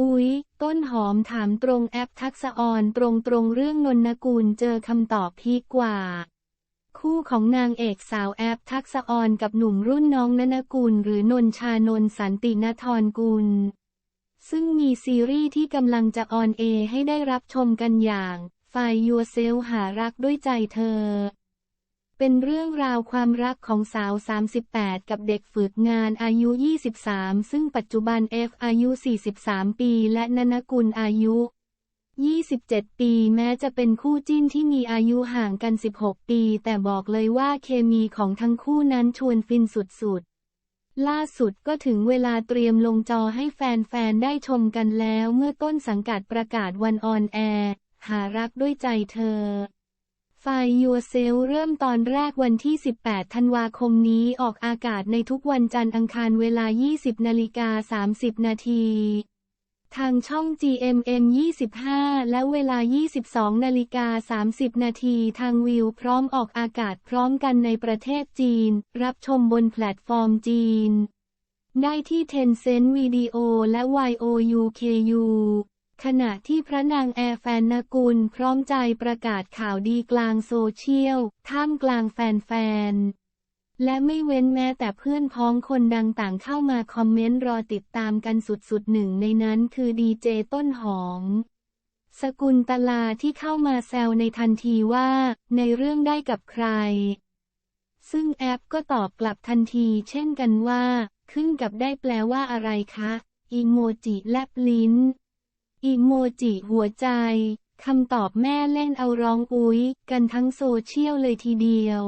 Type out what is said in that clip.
อุ๊ย ต้นหอมถามตรงแอปทักษออนตรงตรงๆเรื่องนนกุลเจอคำตอบพีกว่า คู่ของนางเอกสาวแอปทักษออนกับหนุ่มรุ่นน้องนนกุลหรือนนชานนสันตินทรกุล ซึ่งมีซีรีส์ที่กำลังจะออนเอร์ให้ได้รับชมกันอย่างฝ่ายยัวเซลหารักด้วยใจเธอ เป็นเรื่องราวความรักของสาว 38 กับเด็กฝึกงานอายุ 23 ซึ่งปัจจุบันเอฟอายุ 43 ปีและนนกุลอายุ 27 ปีแม้จะเป็นคู่จิ้นที่มีอายุห่างกัน 16 ปี แต่บอกเลยว่าเคมีของทั้งคู่นั้นชวนฟินสุดๆ ล่าสุดก็ถึงเวลาเตรียมลงจอให้แฟนๆ ได้ชมกันแล้วเมื่อต้นสังกัดประกาศวันออนแอร์ หารักด้วยใจเธอ ไฟยัวเซลเริ่มตอนแรกวันที่ 18 ธันวาคมนี้ออกอากาศในทุกวันจันทร์อังคารเวลา 20 นาฬิกา 30 นาที ทางช่อง GMM 25 และเวลา 22 นาฬิกา 30 นาทีทางวิวพร้อมออกอากาศพร้อมกันในประเทศจีน รับชมบนแพลตฟอร์มจีน ได้ที่ Tencent Video และ YOUKU ขณะที่พระนางแอร์แฟนนกุลพร้อมใจประกาศข่าวดีกลางโซเชียล ท่ามกลางแฟนๆและไม่เว้นแม้แต่เพื่อนพ้องคนดังต่างเข้ามาคอมเมนต์รอติดตามกันสุดๆหนึ่งในนั้นคือดีเจต้นหอม สกุลตลาที่เข้ามาแซวในทันทีว่า ในเรื่องได้กับใคร ซึ่งแอปก็ตอบกลับทันทีเช่นกันว่า ขึ้นกับได้แปลว่าอะไรคะ อีโมจิแลบลิ้น อีโมจิหัวใจคำตอบแม่เล่นเอาร้องอุ๊ย กันทั้งโซเชียลเลยทีเดียว